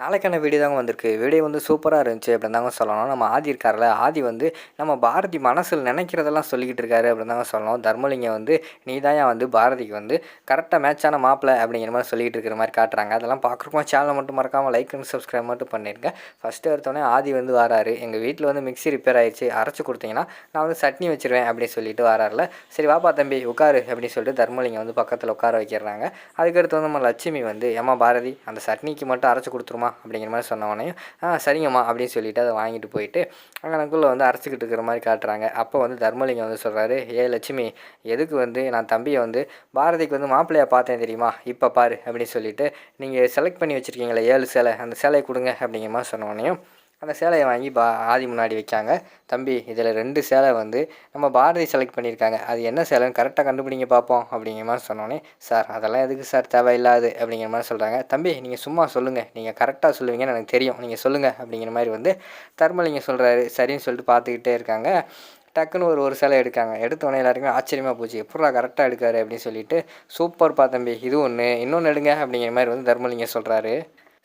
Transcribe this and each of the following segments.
நாளைக்கான வீடியோ தாங்க வந்திருக்கு. வீடியோ வந்து சூப்பராக இருந்துச்சு அப்படின்னு தாங்க சொல்லணும். நம்ம ஆதி இருக்கார்ல ஆதி வந்து நம்ம பாரதி மனசில் நினைக்கிறதெல்லாம் சொல்லிக்கிட்டு இருக்காரு அப்படின்னு தாங்க சொல்லணும். தர்மலிங்கம் வந்து நீ தான் வந்து பாரதிக்கு வந்து கரெக்டாக மேட்சான மாப்பிள்ளை அப்படிங்கிற மாதிரி சொல்லிக்கிட்டு இருக்கிற மாதிரி காட்டுறாங்க. அதெல்லாம் பார்க்குறப்போ சேனலை மட்டும் மறக்காமல் லைக் அண்ட் சப்ஸ்கிரைப் மட்டும் பண்ணிடுங்க ஃபஸ்ட்டு எடுத்தோடனே ஆதி வந்து வராரு. எங்கள் வீட்டில் வந்து மிக்ஸி ரிப்பேர் ஆயிடுச்சு. அரைச்சி கொடுத்தீங்கன்னா நான் வந்து சட்னி வச்சுருவேன் அப்படின்னு சொல்லிட்டு வராருல. சரி வாப்பா தம்பி உட்காரு அப்படின்னு சொல்லிட்டு தர்மலிங்கம் வந்து பக்கத்தில் உட்கார வைக்கிறாங்க. அதுக்கடுத்து வந்து நம்ம லட்சுமி வந்து ஏமா பாரதி அந்த சட்னிக்கு மட்டும் அரைச்சி கொடுத்துருமா? அப்படிங்கிற மாதிரி சொன்னவொடனே ஆ சரிங்கம்மா அப்படின்னு சொல்லிட்டு அதை வாங்கிட்டு போயிட்டு அங்கனக்குள்ளே வந்து அரைச்சிக்கிட்டு இருக்கிற மாதிரி காட்டுறாங்க. அப்போ வந்து தர்மலிங்கம் வந்து சொல்கிறாரு ஏ லட்சுமி எதுக்கு வந்து நான் தம்பியை வந்து பாரதிக்கு வந்து மாப்பிள்ளையாக பார்த்தேன் தெரியுமா? இப்போ பாரு அப்படின்னு சொல்லிட்டு நீங்கள் செலக்ட் பண்ணி வச்சுருக்கீங்களே ஏழு சேலை அந்த சேலையை கொடுங்க அப்படிங்கிற மாதிரி சொன்னோடனையும் அந்த சேலையை வாங்கி பா ஆதி முன்னாடி வைக்காங்க. தம்பி இதில் ரெண்டு சேலை வந்து நம்ம பாரதி செலக்ட் பண்ணியிருக்காங்க. அது என்ன சேலைன்னு கரெக்டாக கண்டுபிடிங்க பார்ப்போம் அப்படிங்கிற மாதிரி சொன்னோன்னே சார் அதெல்லாம் எதுக்கு சார் தேவையில்லாது? அப்படிங்கிற மாதிரி சொல்கிறாங்க தம்பி நீங்கள் சும்மா சொல்லுங்கள் நீங்கள் கரெக்டாக சொல்லுவீங்கன்னு எனக்கு தெரியும். நீங்கள் சொல்லுங்கள் அப்படிங்கிற மாதிரி வந்து தர்மலிங்கம் சொல்கிறாரு சரின்னு சொல்லிட்டு பார்த்துக்கிட்டே இருக்காங்க. டக்குன்னு ஒரு ஒரு சிலை எடுக்காங்க. எடுத்தோடனே எல்லாருக்குமே ஆச்சரியமாக போச்சு. எப்படா கரெக்டாக எடுக்காரு? அப்படின்னு சொல்லிட்டு சூப்பர்ப்பா தம்பி இது ஒன்று இன்னொன்று எடுங்க அப்படிங்கிற மாதிரி வந்து தர்மலிங்கம் சொல்கிறாரு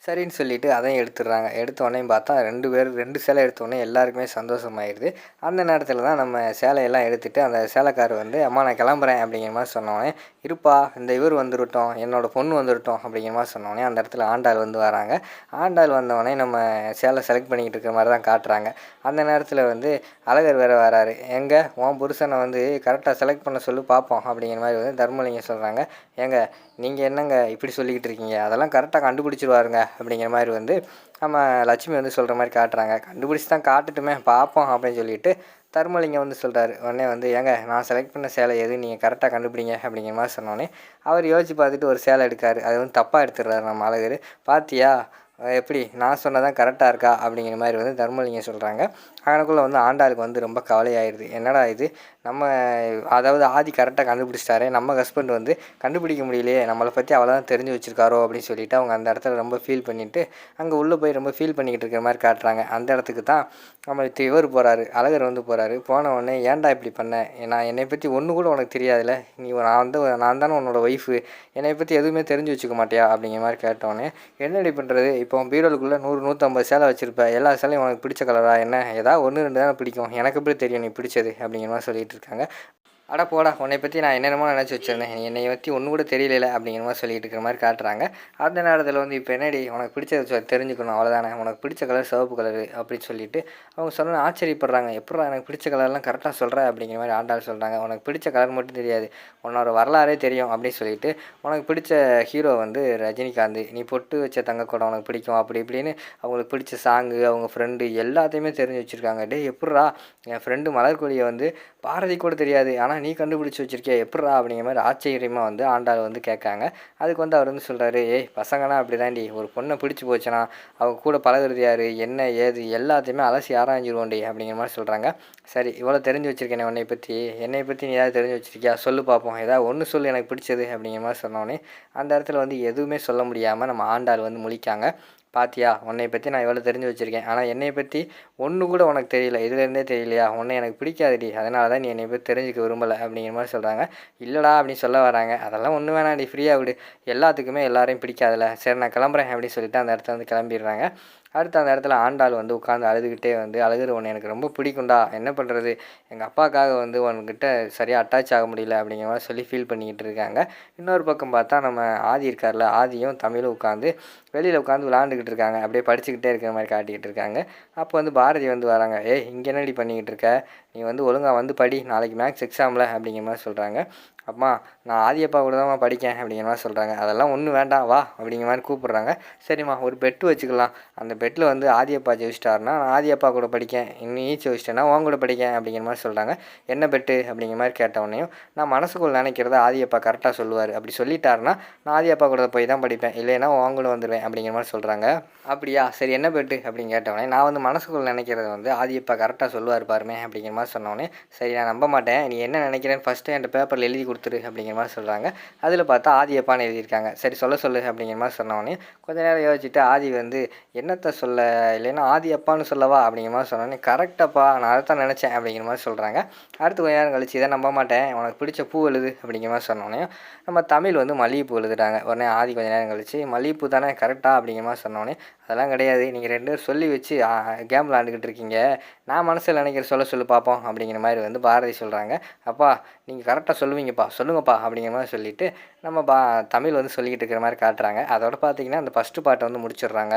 சரின்னு சொல்லிட்டு அதையும் எடுத்துடுறாங்க. எடுத்த உடனே பார்த்தா ரெண்டு பேர் ரெண்டு சேலை எடுத்த உடனே எல்லாருக்குமே சந்தோஷமாயிடுது அந்த நேரத்தில் தான் நம்ம சேலையெல்லாம் எடுத்துகிட்டு அந்த சேலைக்காரர் வந்து அம்மா நான் கிளம்புறேன் அப்படிங்கிற மாதிரி சொன்னோடனே இருப்பா இந்த இவர் வந்துருட்டோம் என்னோடய பொண்ணு வந்துருட்டோம் அப்படிங்கிற மாதிரி சொன்னோடனே அந்த இடத்துல ஆண்டாள் வந்து வராங்க. ஆண்டாள் வந்தவொடனே நம்ம சேலை செலக்ட் பண்ணிக்கிட்டு இருக்கிற மாதிரி தான் காட்டுறாங்க. அந்த நேரத்தில் வந்து அழகர் வேறு வராரு. எங்கே? உன் புருஷனை வந்து கரெக்டாக செலக்ட் பண்ண சொல்லி பார்ப்போம் அப்படிங்கிற மாதிரி வந்து தர்மலிங்கம் சொல்கிறாங்க ஏங்க நீங்கள் என்னங்க இப்படி சொல்லிக்கிட்டு இருக்கீங்க? அதெல்லாம் கரெக்டாக கண்டுபிடிச்சிருவாருங்க அப்படிங்கிற மாதிரி வந்து நம்ம லட்சுமி வந்து சொல்கிற மாதிரி காட்டுறாங்க. கண்டுபிடிச்சி தான் காட்டுட்டுமே பார்ப்போம் அப்படின்னு சொல்லிட்டு தர்மலிங்கம் வந்து சொல்கிறாரு உடனே வந்து ஏங்க நான் செலக்ட் பண்ண சேலை எது? நீங்கள் கரெக்டாக கண்டுபிடிங்க அப்படிங்கிற மாதிரி சொன்னோன்னே அவர் யோசிச்சு பார்த்துட்டு ஒரு சேலை எடுக்காரு. அது வந்து தப்பாக எடுத்துடுறாரு நம்ம அழகர் பார்த்தியா எப்படி நான் சொன்னதான் கரெக்டாக இருக்கா அப்படிங்கிற மாதிரி வந்து தர்மலிங்கம் சொல்கிறாங்க அதனுக்குள்ளே வந்து ஆண்டாளுக்கு வந்து ரொம்ப கவலையாயிடுது என்னடா இது? நம்ம அதாவது ஆதி கரெக்டாக கண்டுபிடிச்சிட்டாரே. நம்ம ஹஸ்பண்ட் வந்து கண்டுபிடிக்க முடியலையே. நம்மளை பற்றி அவ்வளோதான் தெரிஞ்சு வச்சுருக்காரோ அப்படின்னு சொல்லிட்டு அவங்க அந்த இடத்துல ரொம்ப ஃபீல் பண்ணிவிட்டு அங்கே உள்ளே போய் ரொம்ப ஃபீல் பண்ணிக்கிட்டு இருக்கிற மாதிரி காட்டுறாங்க. அந்த இடத்துக்கு தான் நம்ம இவர் போகிறாரு அழகர் வந்து போகிறாரு போன உடனே ஏன்டா இப்படி பண்ண? நான் என்னை பற்றி ஒன்று கூட உனக்கு தெரியாதுல்ல. நீ நான் வந்து நான் தானே உன்னோட ஒய்ஃபு என்னை பற்றி எதுவுமே தெரிஞ்சு வச்சுக்க மாட்டியா? அப்படிங்கிற மாதிரி கேட்டோடனே என்னடி பண்ணுறது இப்போ பீரோலுக்குள்ளே நூறு நூற்றம்பது சேலை வச்சுருப்பேன் எல்லா சேலையும் உனக்கு பிடிச்ச கலராக என்ன? ஏதாவது ஒன்று ரெண்டு தானே பிடிக்கும். எனக்கு எப்படி தெரியும் நீ பிடிச்சது? அப்படிங்கிற மாதிரி சொல்லிகிட்டு இருக்காங்க. அட போடா உன்னை பற்றி நான் என்னென்னமோ நினச்சி வச்சுருந்தேன். என்னை பற்றி ஒன்று கூட தெரியல அப்படிங்கிற மாதிரி சொல்லிட்டு இருக்கிற மாதிரி காட்டுறாங்க. அந்த நேரத்தில் வந்து இப்போ என்னடி உனக்கு பிடிச்சத தெரிஞ்சுக்கணும் அவ்வளோதானே உனக்கு பிடிச்ச கலர் சிவப்பு கலர் அப்படின்னு சொல்லிட்டு அவங்க சொன்ன ஆச்சரியப்படுறாங்க. எப்படா எனக்கு பிடிச்ச கலர்லாம் கரெக்டாக சொல்கிற அப்படிங்கிற மாதிரி ஆண்டாள் சொல்கிறாங்க உனக்கு பிடிச்ச கலர் மட்டும் தெரியாது. உன்னோட வரலாறே தெரியும் அப்படின்னு சொல்லிட்டு உனக்கு பிடிச்ச ஹீரோ வந்து ரஜினிகாந்த். நீ பொட்டு வச்ச தங்க கூட உனக்கு பிடிக்கும். அப்படி இப்படின்னு அவங்களுக்கு பிடிச்ச சாங்கு அவங்க ஃப்ரெண்டு எல்லாத்தையுமே தெரிஞ்சு வச்சுருக்காங்க. டே எப்பட்றா என் ஃப்ரெண்டு மலர்கொழியை வந்து பாரதி கூட தெரியாது. ஆனால் நீ கண்டுபிடிச்சி வச்சிருக்கியா? எப்பட்றா அப்படிங்கிற மாதிரி ஆச்சரியமாக வந்து ஆண்டாள் வந்து கேட்காங்க. அதுக்கு வந்து அவர் வந்து சொல்கிறாரு ஏய் பசங்கன்னா அப்படி தாண்டி ஒரு பொண்ணை பிடிச்சி போச்சுன்னா அவங்க கூட பழகுறது யார்? என்ன ஏது? எல்லாத்தையுமே அலசி ஆராய்ஞ்சிருவோண்டி அப்படிங்கிற மாதிரி சொல்கிறாங்க சரி இவ்வளோ தெரிஞ்சு வச்சுருக்கேன் உன்னை பற்றி என்னை பற்றி நீ ஏதாவது தெரிஞ்சு வச்சிருக்கியா? சொல்லு பார்ப்போம் ஏதாவது ஒன்று சொல்லு எனக்கு பிடிச்சது அப்படிங்கிற மாதிரி சொன்னோடனே அந்த இடத்துல வந்து எதுவுமே சொல்ல முடியாமல் நம்ம ஆண்டாள் வந்து முழிக்காங்க. பாத்தியா உன்னை பற்றி நான் எவ்வளோ தெரிஞ்சு வச்சுருக்கேன். ஆனால் என்னை பற்றி ஒன்று கூட உனக்கு தெரியல. இதுலேருந்தே தெரியலையா? உன்னை எனக்கு பிடிக்காதுடி. அதனால தான் நீ என்னை பற்றி தெரிஞ்சுக்க விரும்பலை அப்படிங்கிற மாதிரி சொல்கிறாங்க இல்லைடா அப்படின்னு சொல்ல வராங்க. அதெல்லாம் ஒன்று வேணாடி ஃப்ரீயாக விடு. எல்லாத்துக்குமே எல்லாரையும் பிடிக்காதில்ல சரி நான் கிளம்புறேன் அப்படின்னு சொல்லிட்டு அந்த இடத்துல வந்து கிளம்பிடுறாங்க. அடுத்து அந்த இடத்துல ஆண்டாள் வந்து உட்காந்து அழுதுகிட்டே வந்து அழுகிற உன்னை எனக்கு ரொம்ப பிடிக்கும்டா. என்ன பண்ணுறது எங்கள் அப்பாக்காக வந்து உன்கிட்ட சரியாக அட்டாச் ஆக முடியல அப்படிங்கிற மாதிரி சொல்லி ஃபீல் பண்ணிக்கிட்டு இருக்காங்க. இன்னொரு பக்கம் பார்த்தா நம்ம ஆதி இருக்கார்ல ஆதியும் தமிழும் உட்காந்து வெளியில் உட்காந்து விளாண்டுக்கிட்டு இருக்காங்க. அப்படியே படிச்சுக்கிட்டே இருக்கிற மாதிரி காட்டிக்கிட்டு இருக்காங்க. அப்போ வந்து பாரதி வந்து வராங்க. ஏய் இங்கே என்னடி பண்ணிக்கிட்டு இருக்க? நீ வந்து ஒழுங்காக வந்து படி. நாளைக்கு மேக்ஸ் எக்ஸாமில் அப்படிங்கிற மாதிரி சொல்கிறாங்க அம்மா நான் ஆதியப்பா கூட தான் படிக்கேன் அப்படிங்கிற மாதிரி சொல்கிறாங்க அதெல்லாம் ஒன்றும் வேண்டாம் வா அப்படிங்கிற மாதிரி கூப்பிட்றாங்க. சரிம்மா ஒரு பெட்டு வச்சுக்கலாம். அந்த பெட்டில் வந்து ஆதியப்பா ஜெயிச்சிட்டாருன்னா நான் ஆதியப்பா கூட படிக்கேன். இன்னும் ஈச்சி வச்சிட்டேன்னா உன் கூட படிக்கேன் அப்படிங்கிற மாதிரி சொல்கிறாங்க என்ன பெட்டு அப்படிங்கிற மாதிரி கேட்டவொடனையும் நான் மனசுக்குள்ள நினைக்கிறத ஆதியப்பா கரெக்டாக சொல்லுவார். அப்படி சொல்லிட்டாருன்னா நான் ஆதியப்பா கூட போய் தான் படிப்பேன். இல்லைன்னா உன் கூட வந்துடுவேன் அப்படிங்கிற மாதிரி சொல்கிறாங்க அப்படியா? சரி என்ன பெட்டு அப்படின்னு கேட்டவொடனே நான் வந்து மனசுக்குள்ள நினைக்கிறத வந்து ஆதியப்பா கரெக்டாக சொல்லுவார் பாருமே அப்படிங்கிற மாதிரி சொன்னோடனே சரி நான் நம்ப மாட்டேன். நீ என்ன நினைக்கிறேன்னு ஃபஸ்ட்டு என்கிட்ட பேப்பரில் எழுதி கொடுத்துரு அப்படிங்கிற மாதிரி சொல்கிறாங்க அதில் பார்த்தா ஆதியப்பான்னு எழுதியிருக்காங்க. சரி சொல்ல சொல்லு அப்படிங்கிற மாதிரி சொன்னவொடனே கொஞ்ச நேரம் யோசிச்சுட்டு ஆதி வந்து என்னத்தை சொல்ல? இல்லைன்னா ஆதி அப்பான்னு சொல்லவா? அப்படிங்கிற மாதிரி சொன்னோடனே கரெக்டாப்பா நான் அதை தான் நினச்சேன். அப்படிங்கிற மாதிரி சொல்கிறாங்க அடுத்து கொஞ்ச நேரம் கழிச்சு இதை நம்ப மாட்டேன். உனக்கு பிடிச்ச பூ எழுது. அப்படிங்கிற மாதிரி சொன்னோடனே நம்ம தமிழ் வந்து மல்லிகைப்பூ எழுதுறாங்க. உடனே ஆதி கொஞ்ச நேரம் கழிச்சு மல்லிகைப்பூ தானே கரெக்டாக அப்படிங்கிற மாதிரி சொன்னோடனே அதெல்லாம் கிடையாது. நீங்கள் ரெண்டு பேரும் சொல்லி வச்சு கேம் விளாண்டுக்கிட்டு இருக்கீங்க. நான் மனசில் நினைக்கிற சொல்ல சொல்லு பார்ப்போம் அப்படிங்கிற மாதிரி வந்து பாரதி சொல்கிறாங்க அப்பா நீங்கள் கரெக்டாக சொல்லுவீங்கப்பா சொல்லுங்கப்பா அப்படிங்கிற மாதிரி சொல்லிவிட்டு நம்ம பா தமிழ் வந்து சொல்லிக்கிட்டு இருக்கிற மாதிரி காட்டுறாங்க. அதோட பார்த்தீங்கன்னா அந்த ஃபஸ்ட்டு பாட்டை வந்து முடிச்சிடுறாங்க.